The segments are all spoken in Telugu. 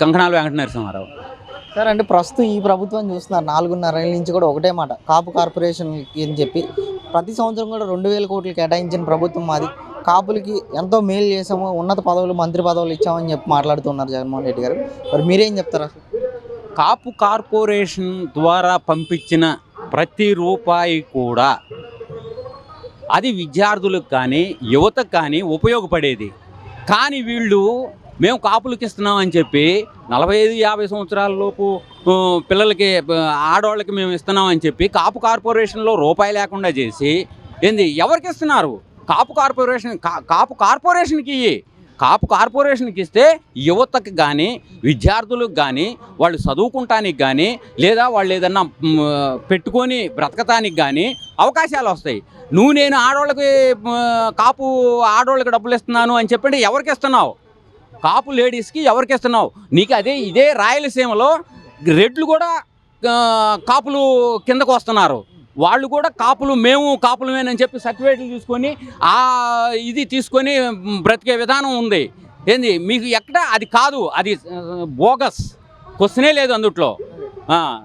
కంకణాల వెంకట నరసింహారావు. సార్ అంటే ప్రస్తుతం ఈ ప్రభుత్వం చూస్తున్నారు నాలుగున్నర ఏళ్ళ నుంచి కూడా ఒకటే మాట కాపు కార్పొరేషన్ అని చెప్పి. ప్రతి సంవత్సరం కూడా రెండు వేల కోట్లు కేటాయించిన ప్రభుత్వం మాది. కాపులకి ఎంతో మేలు చేసాము ఉన్నత పదవులు మంత్రి పదవులు ఇచ్చామని చెప్పి మాట్లాడుతున్నారు జగన్మోహన్ రెడ్డి గారు. మరి మీరేం చెప్తారా కాపు కార్పొరేషన్ ద్వారా పంపించిన ప్రతి రూపాయి కూడా అది విద్యార్థులకు కానీ యువతకు కానీ ఉపయోగపడేది. కానీ వీళ్ళు మేము కాపులకి ఇస్తున్నామని చెప్పి నలభై ఐదు యాభై సంవత్సరాలలోపు పిల్లలకి ఆడవాళ్ళకి మేము ఇస్తున్నామని చెప్పి కాపు కార్పొరేషన్లో రూపాయి లేకుండా చేసి ఏంది ఎవరికి ఇస్తున్నారు? కాపు కార్పొరేషన్ కాపు కార్పొరేషన్కి ఇయ్యి. కాపు కార్పొరేషన్కి ఇస్తే యువతకు కానీ విద్యార్థులకు కానీ వాళ్ళు చదువుకుంటానికి కానీ లేదా వాళ్ళు ఏదన్నా పెట్టుకొని బ్రతకటానికి కానీ అవకాశాలు వస్తాయి. నువ్వు నేను ఆడవాళ్ళకి కాపు ఆడవాళ్ళకి డబ్బులు ఇస్తున్నాను అని చెప్పండి ఎవరికి ఇస్తున్నావు? కాపు లేడీస్కి ఎవరికి ఇస్తున్నావు నీకు అదే ఇదే రాయలసీమలో రెడ్లు కూడా కాపులు కిందకు వస్తున్నారు. వాళ్ళు కూడా కాపులు మేము కాపులమేనని చెప్పి సర్టిఫికేట్లు తీసుకొని ఆ ఇది తీసుకొని బ్రతికే విధానం ఉంది. ఏంది? మీకు ఎక్కడ? అది కాదు. అది బోగస్. క్వశ్చనే లేదు అందుట్లో. ఆ.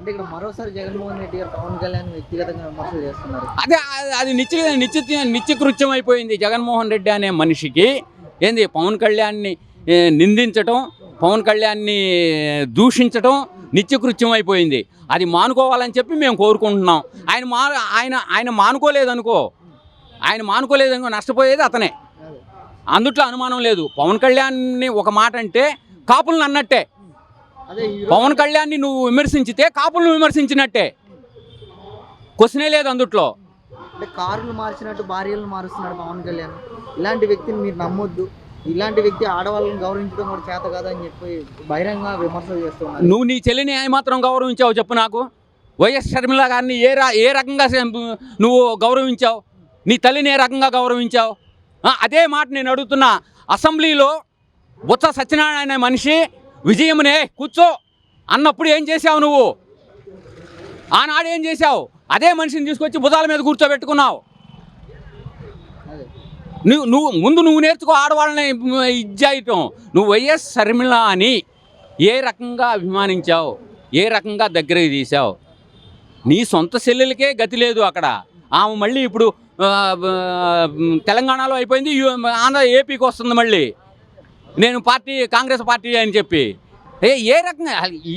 అంటే ఇక్కడ మరోసారి జగన్మోహన్ రెడ్డి గారు పవన్ కళ్యాణ్ వ్యక్తిగతంగా విమర్శలు చేస్తున్నారు. అదే అది- అది నిత్య నిత్య నిత్యకృత్యం అయిపోయింది జగన్మోహన్ రెడ్డి అనే మనిషికి. ఏంది పవన్ కళ్యాణ్ని నిందించటం పవన్ కళ్యాణ్ని దూషించటం నిత్యకృత్యం అయిపోయింది. అది మానుకోవాలని చెప్పి మేము కోరుకుంటున్నాం. ఆయన మా ఆయన ఆయన మానుకోలేదనుకో ఆయన మానుకోలేదనుకో నష్టపోయేది అతనే. అందుట్లో అనుమానం లేదు. పవన్ కళ్యాణ్ని ఒక మాట అంటే కాపులను అన్నట్టే. పవన్ కళ్యాణ్ని నువ్వు విమర్శించితే కాపులను విమర్శించినట్టే. క్వశ్చనే లేదు అందుట్లో. అంటే కారులు మార్చినట్టు భార్యలను మారుస్తున్నాడు పవన్ కళ్యాణ్. ఇలాంటి వ్యక్తిని మీరు నమ్మొద్దు. ఇలాంటి వ్యక్తి ఆడవాళ్ళని గౌరవించడం కూడా చేత కాదని చెప్పి బహిరంగ విమర్శలు చేస్తున్నారు. నువ్వు నీ చెల్లిని ఏమాత్రం గౌరవించావు చెప్పు నాకు? వైఎస్ షర్మిల గారిని ఏ రా ఏ రకంగా నువ్వు గౌరవించావు? నీ తల్లిని ఏ రకంగా గౌరవించావు? అదే మాట నేను అడుగుతున్నా. అసెంబ్లీలో బొత్స సత్యనారాయణ అనే మనిషి విజయమునే కూర్చో. అన్నప్పుడు ఏం చేశావు నువ్వు? ఆనాడు ఏం చేశావు? అదే మనిషిని తీసుకొచ్చి భుజాల మీద కూర్చోబెట్టుకున్నావు. నువ్వు నువ్వు ముందు నువ్వు నేర్చుకో ఆడవాళ్ళని ఇజ్జాయటం నువ్వు వైఎస్ శర్మిల అని ఏ రకంగా అభిమానించావు? ఏ రకంగా దగ్గరికి తీసావు నీ సొంత చెల్లెలకే గతి లేదు అక్కడ. ఆమె మళ్ళీ ఇప్పుడు తెలంగాణలో అయిపోయింది ఆంధ్ర ఏపీకి వస్తుంది మళ్ళీ. నేను పార్టీ కాంగ్రెస్ పార్టీ అని చెప్పి. ఏ ఏ రకంగా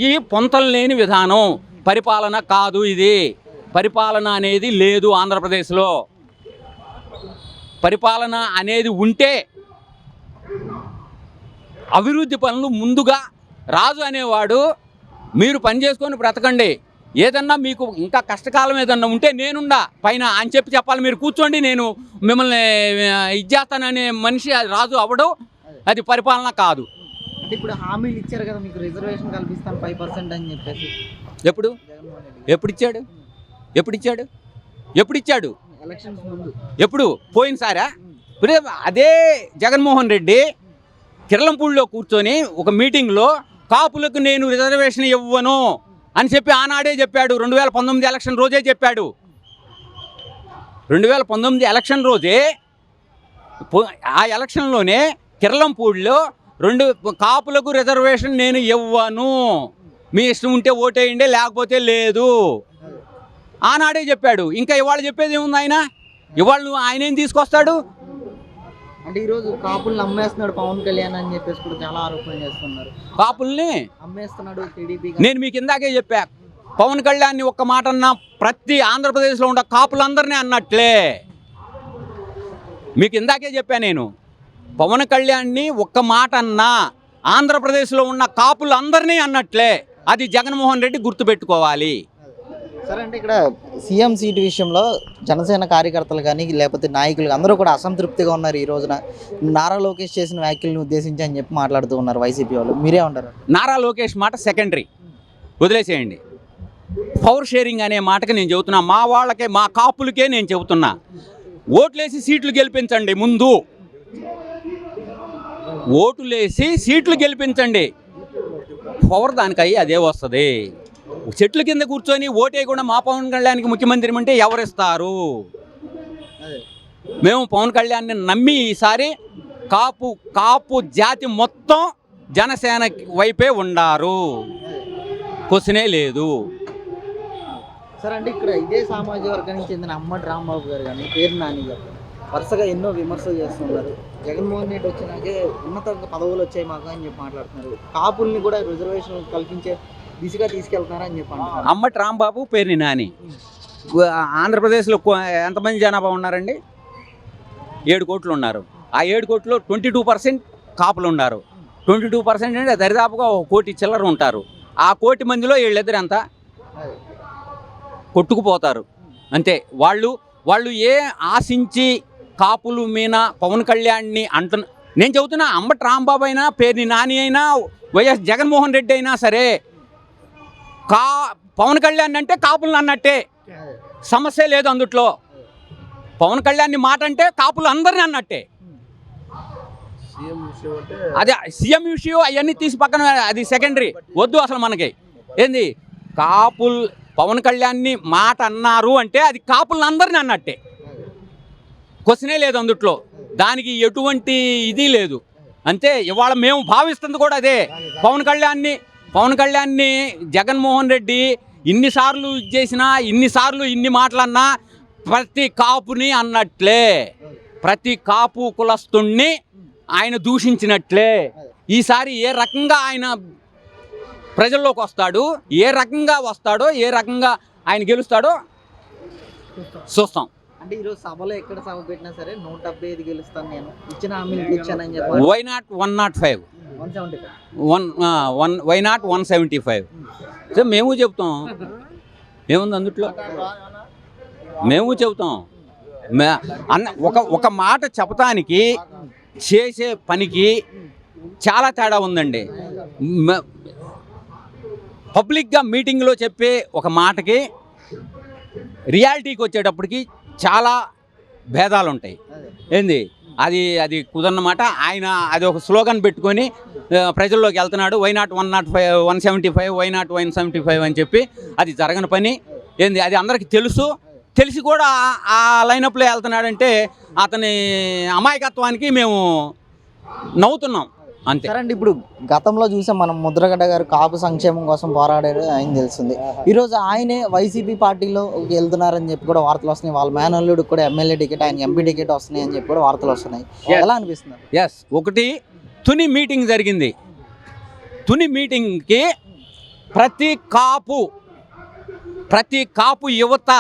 ఈ పొంతలు లేని విధానం పరిపాలన కాదు ఇది. పరిపాలన అనేది లేదు ఆంధ్రప్రదేశ్లో. పరిపాలన అనేది ఉంటే అభివృద్ధి పనులు ముందుగా రాజు అనేవాడు మీరు పని చేసుకొని బ్రతకండి. ఏదన్నా మీకు ఇంకా కష్టకాలం ఏదన్నా ఉంటే నేనుండా పైన అని చెప్పి చెప్పాలి. మీరు కూర్చోండి నేను మిమ్మల్ని ఆ, ఇది చేస్తాననే మనిషి అది రాజు అవడం అది పరిపాలన కాదు. ఇప్పుడు హామీలు ఇచ్చారు కదా మీకు రిజర్వేషన్ కల్పిస్తాను ఫైవ్ పర్సెంట్ అని చెప్పేసి. ఎప్పుడు? ఎప్పుడు ఇచ్చాడు? ఎప్పుడు ఇచ్చాడు ఎప్పుడు ఇచ్చాడు ఎప్పుడు? పోయినసారా? ఇప్పుడు అదే జగన్మోహన్ రెడ్డి కిరళంపూడిలో కూర్చొని ఒక మీటింగ్లో కాపులకు నేను రిజర్వేషన్ ఇవ్వను అని చెప్పి ఆనాడే చెప్పాడు. రెండు వేల పంతొమ్మిది ఎలక్షన్ రోజే చెప్పాడు. రెండు వేల పంతొమ్మిది ఎలక్షన్ రోజే ఆ ఎలక్షన్లోనే కిరళంపూడిలో రెండు కాపులకు రిజర్వేషన్ నేను ఇవ్వను. మీ ఇష్టం ఉంటే ఓటేయండి లేకపోతే లేదు. ఆనాడే చెప్పాడు. ఇంకా ఇవాళ చెప్పేది ఏముంది ఆయన? ఇవాళ నువ్వు ఆయన ఏం తీసుకొస్తాడు? అంటే ఈ రోజు కాపుల్ని అమ్మేస్తున్నాడు పవన్ కళ్యాణ్ అని చెప్పేసి కూడా చాలా ఆరోపణలు చేస్తున్నారు. కాపుల్ని? అమ్మేస్తున్నాడు టీడీపీ నేను మీకు ఇందాకే చెప్పా. పవన్ కళ్యాణ్ని ఒక్క మాట అన్నా ప్రతి ఆంధ్రప్రదేశ్లో ఉన్న కాపులందరినీ అన్నట్లే. మీకు ఇందాకే చెప్పా నేను. పవన్ కళ్యాణ్ని ఒక్క మాట అన్నా ఆంధ్రప్రదేశ్లో ఉన్న కాపులందరినీ అన్నట్లే. అది జగన్మోహన్ రెడ్డి గుర్తుపెట్టుకోవాలి. సరే అంటే ఇక్కడ సీఎం సీట్ విషయంలో జనసేన కార్యకర్తలు కానీ లేకపోతే నాయకులు అందరూ కూడా అసంతృప్తిగా ఉన్నారు ఈ రోజున. నారా లోకేష్ చేసిన వ్యాఖ్యలను ఉద్దేశించి అని చెప్పి మాట్లాడుతూ ఉన్నారు వైసీపీ వాళ్ళు. మీరే ఉంటారు. నారా లోకేష్ మాట సెకండరీ వదిలేసేయండి. పవర్ షేరింగ్ అనే మాటకి నేను చెబుతున్నా. మా వాళ్ళకే మా కాపులకే నేను చెబుతున్నా. ఓట్లేసి సీట్లు గెలిపించండి ముందు. ఓటులేసి సీట్లు గెలిపించండి. పవర్ దానికయ్యి అదే వస్తుంది. చెట్ల కింద కూర్చొని ఓటేయకుండా మా పవన్ కళ్యాణ్కి ముఖ్యమంత్రి అంటే ఎవరిస్తారు? మేము పవన్ కళ్యాణ్ని నమ్మి ఈసారి కాపు కాపు జాతి మొత్తం జనసేన వైపే ఉండారు. క్వశ్చనే లేదు. సార్ అంటే ఇక్కడ ఇదే సామాజిక వర్గానికి చెందిన అమ్మటి రాంబాబు గారు కానీ పేరు నాని గారు వరుసగా ఎన్నో విమర్శలు చేస్తున్నారు. జగన్మోహన్ రెడ్డి వచ్చినాకే ఉన్నత పదవులు వచ్చాయి మాకు అని చెప్పి మాట్లాడుతున్నారు. కాపుల్ని కూడా రిజర్వేషన్ కల్పించే దిశగా తీసుకెళ్తున్నారు అని అమ్మటి రాంబాబు పేరుని నాని. ఆంధ్రప్రదేశ్లో ఎంతమంది జనాభా ఉన్నారండి? ఏడు కోట్లు ఉన్నారు. ఆ ఏడు కోట్లు ట్వంటీ టూ పర్సెంట్ కాపులు ఉన్నారు. ట్వంటీ టూ పర్సెంట్ అంటే దరిదాపుగా ఒక కోటి చిల్లర ఉంటారు. ఆ కోటి మందిలో వీళ్ళిద్దరు ఎంత? కొట్టుకుపోతారు. అంతే. వాళ్ళు వాళ్ళు ఏ ఆశించి కాపులు మీన పవన్ కళ్యాణ్ని అంట నేను చెబుతున్నా అంబటి రాంబాబు అయినా పేరుని నాని అయినా వైఎస్ జగన్మోహన్ రెడ్డి అయినా సరే కా పవన్ కళ్యాణ్ అంటే కాపులు అన్నట్టే. సమస్య లేదు అందుట్లో. పవన్ కళ్యాణ్ మాట అంటే కాపులు అందరిని అన్నట్టే. అదే సీఎం ఇష్యూ అవన్నీ తీసి పక్కన అది సెకండరీ వద్దు అసలు మనకి. ఏంది? కాపుల్ పవన్ కళ్యాణ్ని మాట అన్నారు అంటే అది కాపులను అందరిని అన్నట్టే. క్వశ్చనే లేదు అందుట్లో. దానికి ఎటువంటి ఇది లేదు. అంతే. ఇవాళ మేము భావిస్తుంది కూడా అదే. పవన్ కళ్యాణ్ని పవన్ కళ్యాణ్ని జగన్మోహన్ రెడ్డి ఇన్నిసార్లు చేసినా ఇన్నిసార్లు ఇన్ని మాటలన్నా ప్రతి కాపుని అన్నట్లే. ప్రతి కాపు కులస్తుణ్ణి ఆయన దూషించినట్లే. ఈసారి ఏ రకంగా ఆయన ప్రజల్లోకి వస్తాడు ఏ రకంగా వస్తాడో ఏ రకంగా ఆయన గెలుస్తాడో చూస్తాం. అంటే ఈరోజు సభలో ఎక్కడ సభ పెట్టినా సరే నూట డెబ్బై ఐదు గెలుస్తాను నేను. ఇచ్చిన తీర్చానని చెప్పి why not one not five one seventy one one why not one seventy five so మేము చెప్తాం. ఏముంది అందుట్లో? మేము చెబుతాం అన్న ఒక ఒక మాట చెప్పటానికి చేసే పనికి చాలా తేడా ఉందండి. పబ్లిక్గా మీటింగ్లో చెప్పే ఒక మాటకి రియాలిటీకి వచ్చేటప్పటికి చాలా భేదాలు ఉంటాయి ఏంది? అది అది కుదరన్నమాట ఆయన అది ఒక స్లోగన్ పెట్టుకొని ప్రజల్లోకి వెళ్తున్నాడు. Why not one not five one seventy five why not one seventy five అని చెప్పి అది జరగని పని. ఏంది? అది అందరికీ తెలుసు. తెలిసి కూడా ఆ- ఆ లైనప్లో వెళ్తున్నాడంటే అతని అమాయకత్వానికి మేము నవ్వుతున్నాం. అంతే. సరే అండి ఇప్పుడు గతంలో చూసాం మనం ముద్రగడ్డ గారు కాపు సంక్షేమం కోసం పోరాడారు ఆయన తెలిసింది. ఈరోజు ఆయనే వైసీపీ పార్టీలో వెళ్తున్నారని చెప్పి కూడా వార్తలు వస్తున్నాయి. వాళ్ళ మేనల్లుడికి కూడా ఎమ్మెల్యే టికెట్ ఆయన ఎంపీ టికెట్ వస్తున్నాయి అని చెప్పి కూడా వార్తలు వస్తున్నాయి. ఎలా అనిపిస్తుంది? ఎస్ ఒకటి తుని మీటింగ్ జరిగింది. తుని మీటింగ్కి ప్రతి కాపు ప్రతి కాపు యువత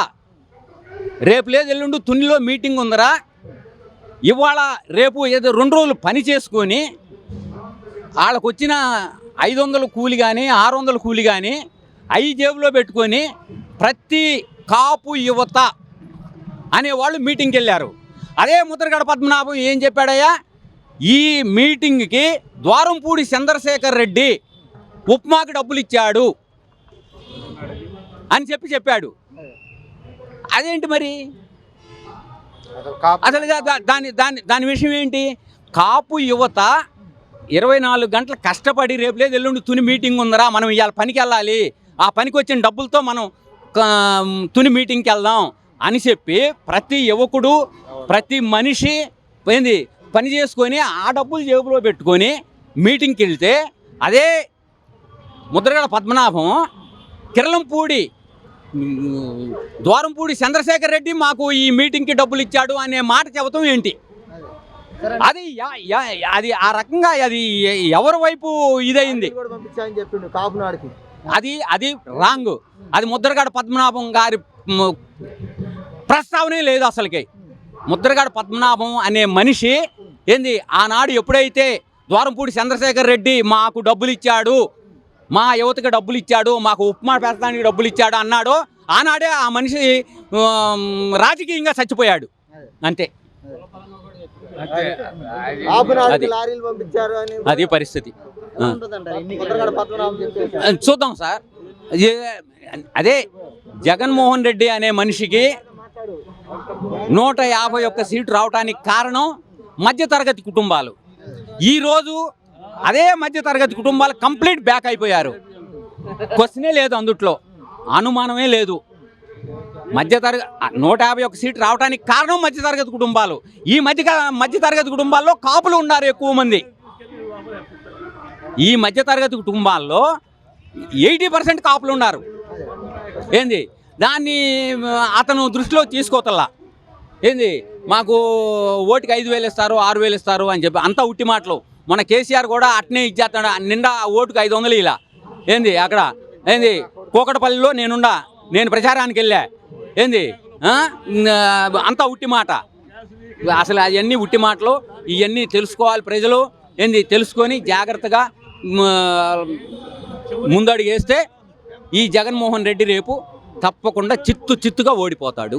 రేపు లేదు ఎల్లుండి తునిలో మీటింగ్ ఉందరా? ఇవాళ రేపు ఏదో రెండు రోజులు పని చేసుకొని వాళ్ళకు వచ్చిన ఐదు వందల కూలి కానీ ఆరు వందల కూలి కానీ అవి జేబులో పెట్టుకొని ప్రతి కాపు యువత అనేవాళ్ళు మీటింగ్కి వెళ్ళారు. అదే ముద్రగడ పద్మనాభం ఏం చెప్పాడయ్యా? ఈ మీటింగ్కి ద్వారంపూడి చంద్రశేఖర్ రెడ్డి ఉప్మాకి డబ్బులు ఇచ్చాడు అని చెప్పి చెప్పాడు. అదేంటి మరి? అసలు దాని దాని దాని విషయం ఏంటి? కాపు యువత ఇరవై నాలుగు గంటలు కష్టపడి రేపు లేదు ఎల్లుండి తుని మీటింగ్ ఉందరా మనం ఇవాళ పనికి వెళ్ళాలి. ఆ పనికి వచ్చిన డబ్బులతో మనం తుని మీటింగ్కి వెళ్దాం అని చెప్పి ప్రతి యువకుడు ప్రతి మనిషి ఏంది పని చేసుకొని ఆ డబ్బులు జేబులో పెట్టుకొని మీటింగ్కి వెళ్తే అదే ముద్రగడ పద్మనాభం కిరళంపూడి ద్వారంపూడి చంద్రశేఖర్ రెడ్డి మాకు ఈ మీటింగ్కి డబ్బులు ఇచ్చాడు అనే మాట చెబుతాం ఏంటి? అది అది ఆ రకంగా అది ఎవరి వైపు ఇదయింది? పంపించాలని చెప్పిండు కాపు నాడికి అది అది రాంగ్. అది ముద్రగడ పద్మనాభం గారి ప్రస్తావనే లేదు అసలుకి. ముద్రగడ పద్మనాభం అనే మనిషి ఏంది? ఆనాడు ఎప్పుడైతే ద్వారంపూడి చంద్రశేఖర్ రెడ్డి మాకు డబ్బులు ఇచ్చాడు మా యువతకి డబ్బులు ఇచ్చాడు మాకు ఉప్మా పెడతానికి డబ్బులు ఇచ్చాడు అన్నాడో ఆనాడే ఆ మనిషి రాజకీయంగా చచ్చిపోయాడు. అంతే. అది. లారీలు పంపించారు అని అది పరిస్థితి. చూద్దాం సార్. ఏ- అదే జగన్మోహన్ రెడ్డి అనే మనిషికి నూట యాభై ఒక్క సీటు రావడానికి కారణం మధ్యతరగతి కుటుంబాలు. ఈరోజు అదే మధ్యతరగతి కుటుంబాలు కంప్లీట్ బ్యాక్ అయిపోయారు. క్వశ్చనే లేదు అందుట్లో. అనుమానమే లేదు. మధ్యతరగతి నూట యాభై ఒక సీట్ రావడానికి కారణం మధ్యతరగతి కుటుంబాలు. ఈ మధ్య మధ్యతరగతి కుటుంబాల్లో కాపులు ఉన్నారు ఎక్కువ మంది. ఈ మధ్యతరగతి కుటుంబాల్లో ఎయిటీ పర్సెంట్ కాపులు ఉన్నారు. ఏంది? దాన్ని అతను దృష్టిలో తీసుకోతల్లా. ఏంది? మాకు ఓటుకి ఐదు వేలు ఇస్తారు ఆరు వేలు ఇస్తారు అని చెప్పి అంతా ఉట్టి మాటలు. మన కేసీఆర్ కూడా అట్నే ఇచ్చేస్తాడు. నిండా ఓటుకు ఐదు వందలు ఇలా. ఏంది? అక్కడ. ఏంది? కూకటపల్లిలో నేనుండా నేను ప్రచారానికి వెళ్ళా. ఏంది? అంతా ఉట్టి మాట. అసలు అవన్నీ ఉట్టి మాటలు ఇవన్నీ తెలుసుకోవాలి ప్రజలు. ఏంది? తెలుసుకొని జాగ్రత్తగా మ, ముందడుగు వేస్తే ఈ జగన్మోహన్ రెడ్డి రేపు తప్పకుండా చిత్తు చిత్తుగా ఓడిపోతాడు.